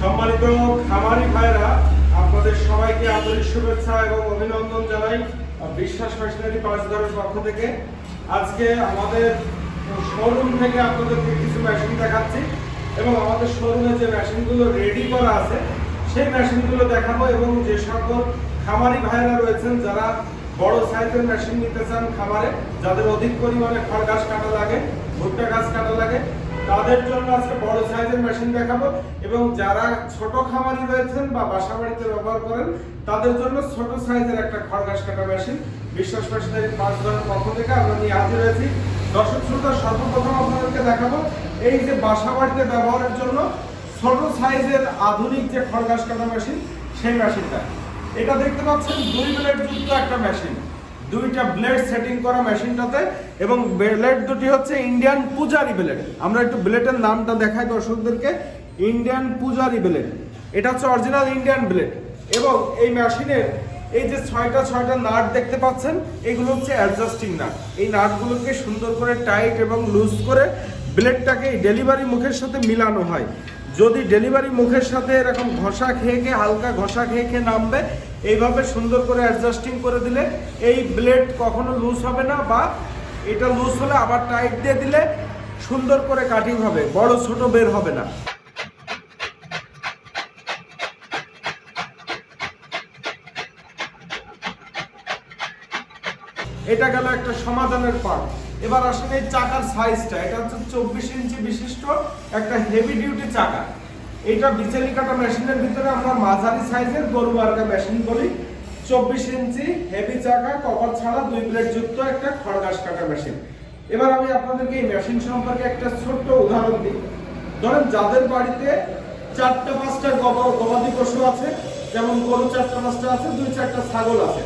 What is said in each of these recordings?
সম্মানিত খামারি ভাইরা আপনাদের সবাইকে আন্তরিক শুভেচ্ছা এবং অভিনন্দন জানাই বিশ্বাস মেশিনারি পাঁচঘরের পক্ষ থেকে। আজকে আমাদের শোরুম থেকে আপনাদেরকে কিছু মেশিন দেখাচ্ছি এবং আমাদের শোরুমে যে মেশিনগুলো রেডি করা আছে, সেই মেশিনগুলো দেখাবো এবং যে সকল খামারি ভাইরা রয়েছেন, যারা বড় সাইজের মেশিন নিতে চান খামারে, যাদের অধিক পরিমাণে খড় গাছ কাটা লাগে, ভুট্টা গাছ কাটা লাগে তাদের জন্য আজকে বড় সাইজের মেশিন দেখাবো এবং যারা ছোট খামারি রয়েছেন বা বাসা বাড়িতে ব্যবহার করেন, তাদের জন্য ছোট সাইজের একটা খড় ঘাস কাটা মেশিন বিশ্বাস মেশিনারি পাঁচ ধরনের পক্ষ থেকে আমরা নিয়ে হাজির হয়েছি। দর্শক শ্রোতা, সর্বপ্রথম আপনাদেরকে দেখাবো এই যে বাসা বাড়িতে ব্যবহারের জন্য ছোট সাইজের আধুনিক যে খড় ঘাস কাটা মেশিন সেই মেশিনটা এটা দেখতে পাচ্ছেন দুই ব্লেড যুক্ত একটা মেশিন দুইটা ব্লেড সেটিং করা মেশিনটাতে এবং ব্লেড দুটি হচ্ছে ইন্ডিয়ান পূজারি ব্লেড আমরা একটু ব্লেডের নামটা দেখাই দর্শকদেরকে। ইন্ডিয়ান পূজারি ব্লেড এটা হচ্ছে অরিজিনাল ইন্ডিয়ান ব্লেড এবং এই মেশিনের এই যে ছয়টা ছয়টা নাট দেখতে পাচ্ছেন, এগুলো হচ্ছে অ্যাডজাস্টিং নাট। এই নাটগুলোকে সুন্দর করে টাইট এবং লুজ করে ব্লেডটাকে ডেলিভারি মুখের সাথে মিলানো হয়। যদি ডেলিভারি মুখের সাথে এরকম ঘষা খেয়ে খেয়ে, হালকা ঘষা খেয়ে খেয়ে নামবে এইভাবে সুন্দর করে অ্যাডজাস্টিং করে দিলে এই ব্লেড কখনো লুজ হবে না বা এটা লুজ হলে আবার টাইট দিয়ে দিলে সুন্দর করে কাটিং হবে, বড় ছোট বের হবে না। এটা গেল একটা সমাধানের পার্ট এবার আসলে এই চাকার সাইজটা এটা হচ্ছে চব্বিশ ইঞ্চি বিশিষ্ট একটা হেভি ডিউটি চাকা। এটা বিচালি কাটা মেশিনের ভিতরে আমরা মাঝারি সাইজের গরু মার্কা মেশিন বলি। চব্বিশ ইঞ্চি হেভি চাকা কভার ছাড়া, দুই প্লেট যুক্ত একটা খড়গাছ কাটা মেশিন। এবার আমি আপনাদেরকে এই মেশিন সম্পর্কে একটা ছোট্ট উদাহরণ দিই। ধরেন যাদের বাড়িতে চারটা, পাঁচটা গবা- গবাদি পশু আছে, যেমন গরু চারটা, পাঁচটা আছে, দুই চারটা ছাগল আছে।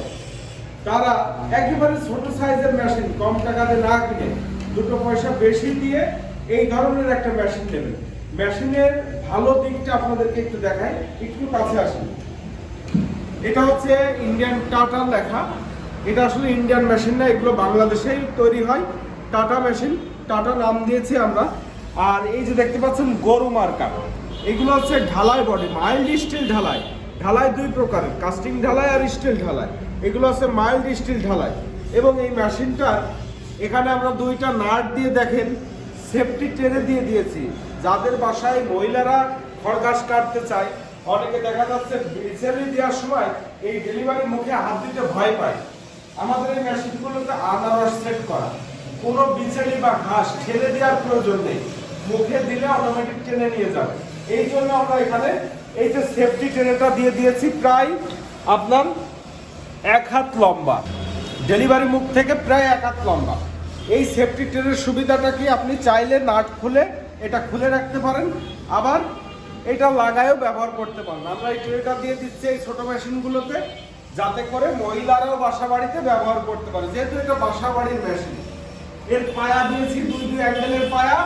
তারা একেবারে ছোট সাইজের মেশিন, কম টাকাতে না কিনে দুটো পয়সা বেশি দিয়ে এই ধরনের একটা মেশিন নেবে। মেশিনের ভালো দিকটা আপনাদেরকে একটু দেখাই, একটু কাছে আসুন। এটা হচ্ছে ইন্ডিয়ান টাটা লেখা। এটা আসলে ইন্ডিয়ান মেশিন না, এগুলো বাংলাদেশেই তৈরি হয়। টাটা মেশিন টাটা নাম দিয়েছি আমরা। আর এই যে দেখতে পাচ্ছেন, গরু মার্কা। এগুলো হচ্ছে ঢালাই বডি মাইল্ড স্টিল ঢালাই। ঢালাই দুই প্রকারের কাস্টিং ঢালাই আর স্টিল ঢালাই। এগুলো হচ্ছে মাইল্ড স্টিল ঢালাই। এবং এই মেশিনটার এখানে আমরা দুইটা নাট দিয়ে দেখেন। সেফটি টেনে দিয়ে দিয়েছি। যাদের বাসায় মহিলারা খড়গাছ কাটতে চায়, অনেকে দেখা যাচ্ছে বিছানি দেওয়ার সময় এই ডেলিভারি মুখে হাত দিতে ভয় পায়। আমাদের এই মেশিনগুলোতে আনারস সেট করা। কোনো বিছানি বা ঘাস ঠেলে দেওয়ার প্রয়োজন নেই। মুখে দিলে অটোমেটিক টেনে নিয়ে যাবে। এই জন্য আমরা এখানে এই যে সেফটি টেনেটা দিয়ে দিয়েছি, প্রায় আপনার এক হাত লম্বা। ডেলিভারি মুখ থেকে প্রায় এক হাত লম্বা। এই সেফটি ট্রেনের সুবিধাটা কি আপনি চাইলে নাট খুলে এটা খুলে রাখতে পারেন? আবার এটা লাগায়ও ব্যবহার করতে পারেন। আমরা এই ট্রেটা দিয়ে দিচ্ছি এই ছোটো মেশিনগুলোতে যাতে করে মহিলারাও বাসা বাড়িতে ব্যবহার করতে পারে। যেহেতু এটা বাসা বাড়ির মেশিন, এর পায়া দিয়েছি দুই দুই অ্যাঙ্গেলের পায়া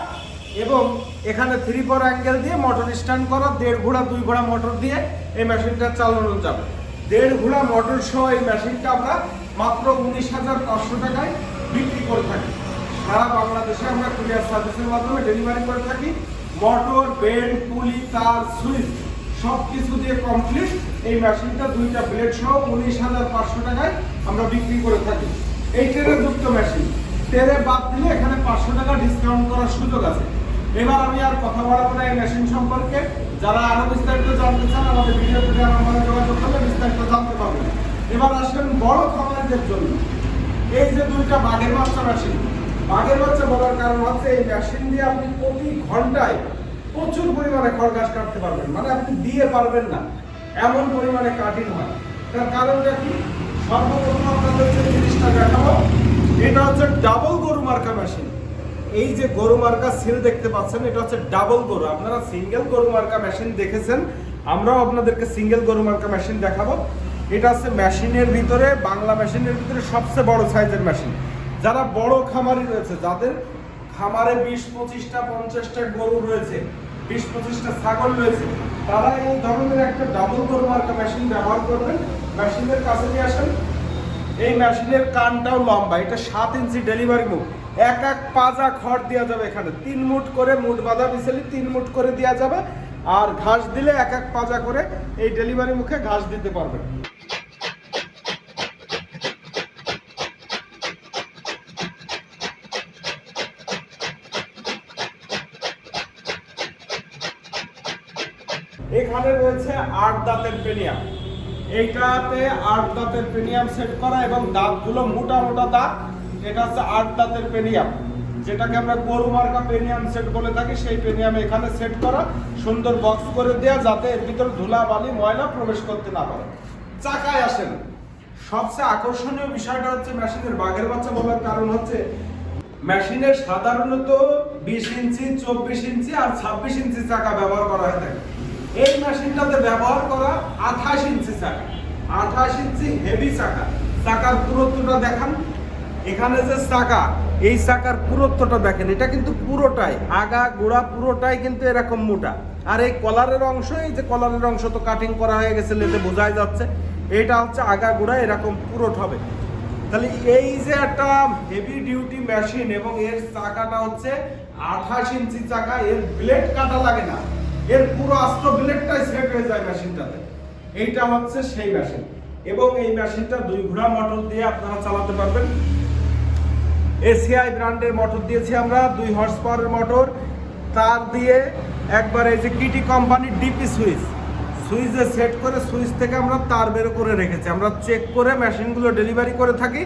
এবং এখানে থ্রি ফোর অ্যাঙ্গেল দিয়ে মোটর স্ট্যান্ড করা, দেড় ঘোড়া, দুই ঘোড়া মোটর দিয়ে এই মেশিনটা চালানো যাবে। দেড় ঘোড়া মোটর সহ এই মেশিনটা আমরা মাত্র উনিশ হাজার পাঁচশো টাকায় বিক্রি করে থাকি। সারা বাংলাদেশে আমরা কুরিয়ার সার্ভিসের মাধ্যমে ডেলিভারি করে থাকি। মোটর বেল্ট পুলি তার, সুইচ সব কিছু দিয়ে কমপ্লিট এই মেশিনটা দুইটা ব্লেড সহ উনিশ হাজার পাঁচশো টাকায় আমরা বিক্রি করে থাকি। এই ট্রেনে যুক্ত মেশিন ট্রেনে বাদ দিলে এখানে পাঁচশো টাকা ডিসকাউন্ট করার সুযোগ আছে। এবার আমি আর কথা বলব না এই মেশিন সম্পর্কে। যারা আরও বিস্তারিত জানতে চান, আমাদের ভিডিও থেকে আমাদের যোগাযোগ করলে বিস্তারিত জানতে পারবেন। এবার আসেন বড় খামারিদের জন্য। এই যে দুইটা বাঘের বাচ্চা মেশিন বাঘের বাচ্চা বলার কারণ হচ্ছে এই মেশিন দিয়ে আপনি প্রতি ঘন্টায় প্রচুর পরিমাণে খড় ঘাস কাটতে পারবেন। মানে আপনি দিয়ে পারবেন না। এমন পরিমাণে কাটিং হয়। তার কারণটা কি? সর্বপ্রথম আপনাদের যে জিনিসটা দেখাবো, এটা হচ্ছে ডাবল গরু মার্কা মেশিন এই যে গরু মার্কা সিল দেখতে পাচ্ছেন, এটা হচ্ছে ডাবল গরু। আপনারা সিঙ্গেল গরু মার্কা মেশিন দেখেছেন। আমরাও আপনাদেরকে সিঙ্গেল গরু মার্কা মেশিন দেখাবো। এটা হচ্ছে মেশিনের ভিতরে, বাংলা মেশিনের ভিতরে সবচেয়ে বড় সাইজের মেশিন। যারা বড় খামারি রয়েছে, যাদের খামারে বিশ, পঁচিশটা, পঞ্চাশটা গরু রয়েছে, বিশ, পঁচিশটা ছাগল রয়েছে, তারা এই ধরনের একটা ডাবল গরু মার্কা মেশিন ব্যবহার করবেন। মেশিনের কাছে নিয়ে আসেন। এই মেশিনের কানটাও লম্বা, এটা সাত ইঞ্চি ডেলিভারি মুখ। এক এক পাজা খড় দেওয়া যাবে এখানে। তিন মুট করে মুট বাঁধা বিছালি তিন মুট করে দেওয়া যাবে। আর ঘাস দিলে এক এক পাজা করে এই ডেলিভারি মুখে ঘাস দিতে পারবেন এখানে রয়েছে আট দাঁতের পেনিয়াম এইটাতে আট দাঁতের পেনিয়াম সেট করা এবং দাঁতগুলো মোটা মোটা দাঁত, এটা হচ্ছে আট দাঁতের পেনিয়াম যেটাকে আমরা গরু মার্কা পেনিয়াম সেট বলে থাকি, সেই পেনিয়াম এখানে সেট করা। সুন্দর বক্স করে দেওয়া যাতে এর ভিতরে ধুলা বালি ময়লা প্রবেশ করতে না পারে। চাকায় আসেন। সবচেয়ে আকর্ষণীয় বিষয়টা হচ্ছে মেশিনের বাঘের বাচ্চা বলার কারণ হচ্ছে, মেশিনের সাধারণত বিশ ইঞ্চি, চব্বিশ ইঞ্চি আর ছাব্বিশ ইঞ্চি চাকা ব্যবহার করা হয়ে থাকে। এই মেশিনটাতে ব্যবহার করা আঠাশ ইঞ্চি চাকা। আঠাশ ইঞ্চি হেভি চাকা। চাকার পুরুত্বটা দেখান। এখানে যে চাকা, এই চাকার পুরুত্বটা দেখেন, এটা কিন্তু পুরোটাই, আগা, গোড়া পুরোটাই কিন্তু এরকম মোটা। আর এই কলারের অংশ, এই যে কলারের অংশ তো কাটিং করা হয়ে গেছে, লেতে বোঝাই যাচ্ছে। এটা হচ্ছে আগা, গোড়া, এরকম পুরোট হবে। তাহলে এই যে একটা হেভি ডিউটি মেশিন এবং এর চাকাটা হচ্ছে আঠাশ ইঞ্চি চাকা, এর ব্লেড কাটা লাগে না। এর পুরো আস্ত ব্লেডটাই সেট হয়ে যায় মেশিনটাতে। এইটা হচ্ছে সেই মেশিন। এবং এই মেশিনটা দুই ঘোড়া মোটর দিয়ে আপনারা চালাতে পারবেন। এসিআই ব্র্যান্ডের মোটর দিয়েছি আমরা, দুই হর্স পাওয়ারের মোটর। তার দিয়ে একবার এই যে কিটি কোম্পানির ডিপি সুইচ, সুইচে সেট করে সুইচ থেকে আমরা তার বের করে রেখেছি। আমরা চেক করে মেশিনগুলো ডেলিভারি করে থাকি।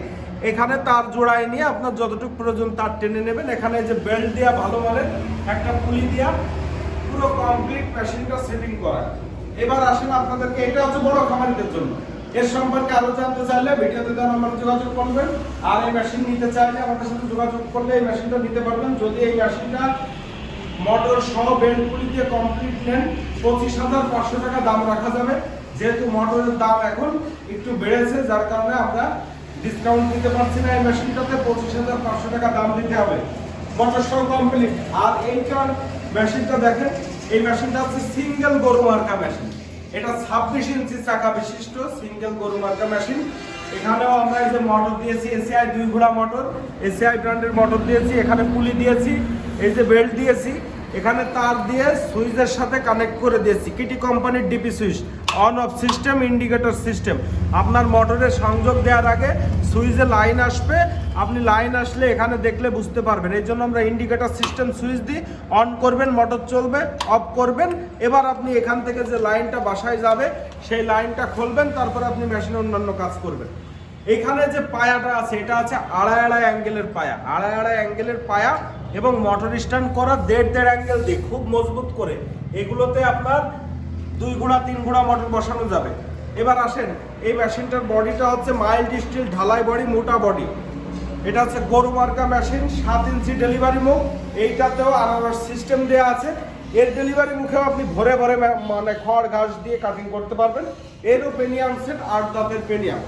এখানে তার জোড়ায় নিয়ে আপনার যতটুকু প্রয়োজন তার টেনে নেবেন। এখানে যে বেল্ট দেওয়া ভালো মানের একটা পুলি দেওয়া পুরো কমপ্লিট মেশিনটা সেটিং করা। এবার আসেন আপনাদেরকে, এটা হচ্ছে বড় খামারিদের জন্য। এর সম্পর্কে আরও জানতে চাইলে ভিডিওতে দেওয়া নাম্বারে যোগাযোগ করবেন। আর এই মেশিন নিতে চাইলে আমাদের সাথে যোগাযোগ করলে এই মেশিনটা নিতে পারবেন। যদি এই মেশিনটা মোটর সহ বেল্টগুলি দিয়ে কমপ্লিট নেন, পঁচিশ হাজার পাঁচশো টাকা দাম রাখা যাবে। যেহেতু মোটরের দাম এখন একটু বেড়েছে, যার কারণে আমরা ডিসকাউন্ট দিতে পারছি না এই মেশিনটাতে পঁচিশ হাজার পাঁচশো টাকা দাম দিতে হবে। মোটর সহ কমপ্লিট আর এইটার মেশিনটা দেখেন এই মেশিনটা হচ্ছে সিঙ্গেল গরু মার্কা মেশিন। এটা ছাব্বিশ ইঞ্চি চাকা বিশিষ্ট সিঙ্গেল গরু মার্কা মেশিন। এখানেও আমরা এই যে মোটর দিয়েছি এসিআই দুই ঘোড়া মোটর এসিআই ব্র্যান্ডের মোটর দিয়েছি, এখানে পুলি দিয়েছি, এই যে বেল্ট দিয়েছি, এখানে তার দিয়ে সুইচের সাথে কানেক্ট করে দিয়েছি। কিটি কোম্পানির DP switch on off system indicator system আপনার মোটরের সংযোগ দেওয়ার আগে সুইচে লাইন আসবে। আপনি লাইন আসলে এখানে দেখলে বুঝতে পারবেন। এই জন্য আমরা ইন্ডিকেটর সিস্টেম সুইচ দিই। অন করবেন মোটর চলবে অফ করবেন। এবার আপনি এখান থেকে যে লাইনটা বাসায় যাবে, সেই লাইনটা খুলবেন, তারপর আপনি মেশিনে অন্যান্য কাজ করবেন। এখানে যে পায়াটা আছে, এটা আছে আড়াই আড়াই অ্যাঙ্গেলের পায়া। আড়াই আড়াই অ্যাঙ্গেলের পায়া এবং মোটর স্ট্যান্ড করা দেড় দেড় অ্যাঙ্গেল দিয়ে খুব মজবুত করে। এগুলোতে আপনার দুই ঘোড়া, তিন ঘোড়া মোটর বসানো যাবে। এবার আসেন, এই মেশিনটার বডিটা হচ্ছে মাইল্ড স্টিল ঢালাই বডি মোটা বডি এটা হচ্ছে গরু মার্কা মেশিন সাত ইঞ্চি ডেলিভারি মুখ। এইটাতেও আনারস সিস্টেম দেওয়া আছে। এর ডেলিভারি মুখেও আপনি ভরে ভরে মানে খড়, ঘাস দিয়ে কাটিং করতে পারবেন। এরও পেনিয়াম সেট আট দাঁতের পেনিয়াম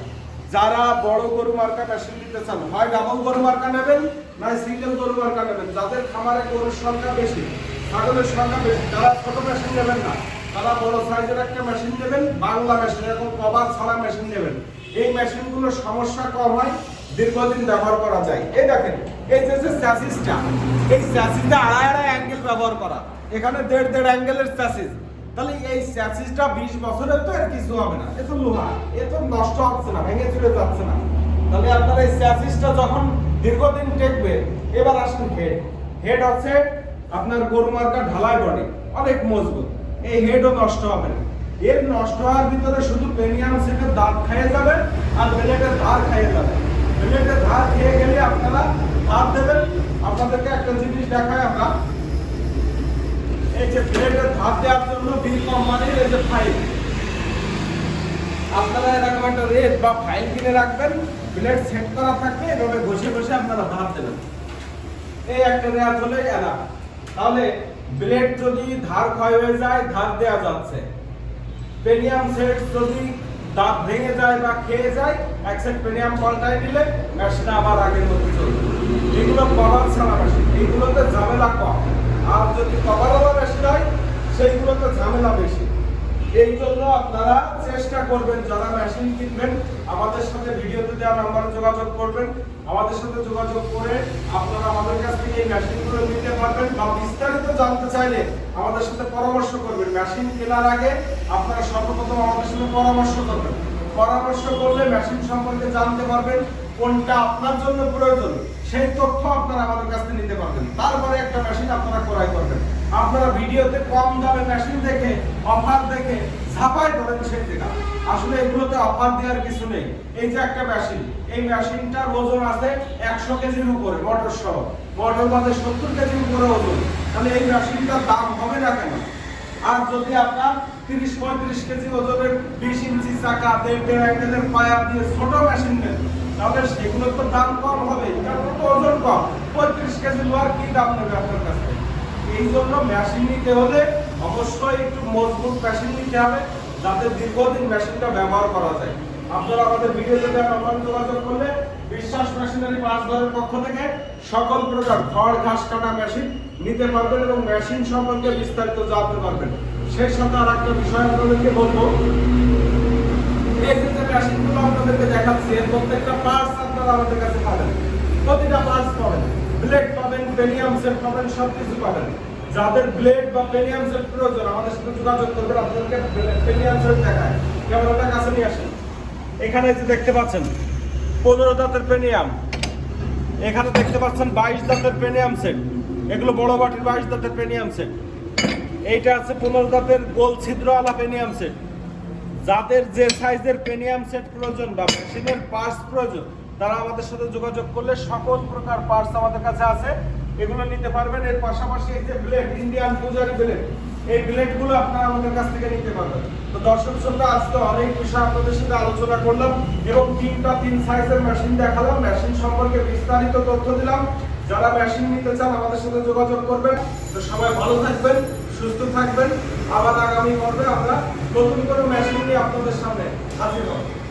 যারা বড় গরু মার্কা মেশিন নিতে চান হয় ডাবল গরু মার্কা নেবেন নয় সিঙ্গেল গরু মার্কা নেবেন? যাদের খামারে গরুর সংখ্যা বেশি, ছাগলের সংখ্যা বেশি, তারা ছোট মেশিন নেবেন না। তারা বড় সাইজের একটা মেশিন নেবেন, বাংলা মেশিন এরকম কভার ছাড়া মেশিন নেবেন। এই মেশিনগুলোর সমস্যা কম হয়, দীর্ঘদিন ব্যবহার করা যায়। এই দেখেন, এই যে যে স্যাসিসটা এই স্যাসিসটা আড়াই আড়াই অ্যাঙ্গেল ব্যবহার করা। এখানে দেড় দেড় অ্যাঙ্গেলের স্যাসিস তাহলে এই স্যাসিসটা বিশ বছরের তো আর কিছু হবে না। এ তো লোহা, এ তো নষ্ট হচ্ছে না, ভেঙে চুরে যাচ্ছে না। তাহলে আপনার এই স্যাসিসটা যখন দীর্ঘদিন টেকবে, এবার আসেন হেড হেড হচ্ছে আপনার গরু মার্কা ঢালাই বডি অনেক মজবুত। এই হেডও নষ্ট হবে না। এর নষ্ট হওয়ার ভিতরে শুধু পেনিয়াম সেটের দাঁত খাইয়ে যাবে আর ব্লেডের ধার খাইয়ে যাবে ব্লেডের ধার খেয়ে গেলে আপনারা ধার দেবেন। আপনাদেরকে একটা জিনিস দেখায় আমরা। এই যে ব্লেডের ধার দেওয়ার জন্য বিল কোম্পানির এই যে ফাইল আপনারা এরকম একটা রেট বা ফাইল কিনে রাখবেন। ব্লেড সেট করা থাকবে, এভাবে ঘষে ঘষে আপনারা ধার দেবেন। এই একটা রেয়াজ হলে এরা তাহলে ব্লেড যদি ধার ক্ষয় হয়ে যায়, ধার দেওয়া যাচ্ছে। পেনিয়াম সেট যদি দাঁত ভেঙে যায় বা খেয়ে যায়, এক সেট পেনিয়াম পাল্টাই দিলে মেশিন আবার আগের মতো চলবে। এগুলো কভার ছাড়া মেশিন এইগুলোতে ঝামেলা কম। আর যদি কভারওয়ালা মেশিন হয়, সেইগুলোতে ঝামেলা বেশি। এই জন্য আপনারা চেষ্টা করবেন, যারা মেশিন কিনবেন, আমাদের সাথে ভিডিওতে দেওয়া নাম্বারে যোগাযোগ করবেন। আমাদের সাথে যোগাযোগ করে আপনারা আমাদের কাছ থেকে এই মেশিনগুলো নিতে পারবেন বা বিস্তারিত জানতে চাইলে আমাদের সাথে পরামর্শ করবেন। মেশিন কেনার আগে আপনারা সর্বপ্রথম আমাদের সাথে পরামর্শ করবেন। পরামর্শ করলে মেশিন সম্পর্কে জানতে পারবেন, কোনটা আপনার জন্য প্রয়োজন, সেই তথ্য আপনারা আমাদের কাছ থেকে নিতে পারবেন। তারপরে একটা মেশিন আপনারা ক্রয় করবেন। আপনারা ভিডিওতে কম দামে মেশিন দেখে অফার দেখে ছাপাই করেন সেই জায়গা। আসলে এগুলোতে অফার দেওয়ার কিছু নেই। এই যে একটা মেশিন এই মেশিনটার ওজন আছে একশো কেজির উপরে মোটর সহ মোটর বাদে সত্তর কেজির উপরে ওজন। তাহলে এই মেশিনটার দাম হবে না কেন? আর যদি আপনার তিরিশ পঁয়ত্রিশ কেজি ওজনের বিশ ইঞ্চি চাকা দেড় দেড় অ্যাঙ্গেলের পায়া দিয়ে ছোট মেশিন নেন, তাহলে সেগুলোর তো দাম কম হবে। কারণ ওজন কম। পঁয়ত্রিশ কেজি লোহার কি দাম নেবে আপনার কাছে? এই জন্য মেশিন নিতে হলে অবশ্যই একটু মজবুত মেশিন নিতে হবে, যাতে দীর্ঘদিন মেশিনটা ব্যবহার করা যায়। আপনারা আমাদের ভিডিওতে নম্বর যোগাযোগ করলে বিশ্বাস মেশিনারি পাঁচ ঘরের পক্ষ থেকে সকল প্রকার খড়, ঘাস কাটা মেশিন নিতে পারবেন এবং মেশিন সম্পর্কে বিস্তারিত জানতে পারবেন। সেই সাথে আর একটা বিষয় আপনাদেরকে বলব। এই যে মেশিনগুলো আপনাদেরকে দেখাচ্ছি। এর প্রত্যেকটা পার্টস আপনারা আমাদের কাছে পাবেন। প্রতিটা পার্টস পাবেন। ব্লেড পাবেন, পেনিয়াম সেট পাবেন সব কিছু পাবেন। যাদের ব্লেড বা পেনিয়াম সেট প্রয়োজন, আমাদের সাথে যোগাযোগ করবেন, আপনাদেরকে পেনিয়াম সেট দেখায়। ক্যামেরাটা কাছে নিয়ে আসেন। এখানে যে দেখতে পাচ্ছেন, পনেরো দাঁতের পেনিয়াম। এখানে দেখতে পাচ্ছেন বাইশ দাঁতের পেনিয়াম সেট এগুলো বড় বাটির বাইশ দাঁতের পেনিয়াম সেট এইটা আছে পনেরো দাঁতের গোল ছিদ্র ছিদ্রওয়ালা পেনিয়াম সেট যাদের যে সাইজের পেনিয়াম সেট প্রয়োজন বা মেশিনের পার্টস প্রয়োজন তারা আমাদের সাথে যোগাযোগ করলে সকল প্রকার পার্টস আমাদের কাছে আছে। এগুলো নিতে পারবেন। এর পাশাপাশি এই যে ব্লেড ইন্ডিয়ান পূজারি ব্লেড এই ব্লেডগুলো আপনারা আমাদের কাছ থেকে নিতে পারবেন। তো দর্শক শ্রোতা, আজকে অনেক বিষয় আপনাদের সাথে আলোচনা করলাম এবং তিনটা, তিন সাইজের মেশিন দেখালাম। মেশিন সম্পর্কে বিস্তারিত তথ্য দিলাম। যারা মেশিন নিতে চান, আমাদের সাথে যোগাযোগ করবেন। তো সবাই ভালো থাকবেন, সুস্থ থাকবেন। আবার আগামী পর্বে আমরা নতুন কোনো মেশিন নিয়ে আপনাদের সামনে হাজির হব।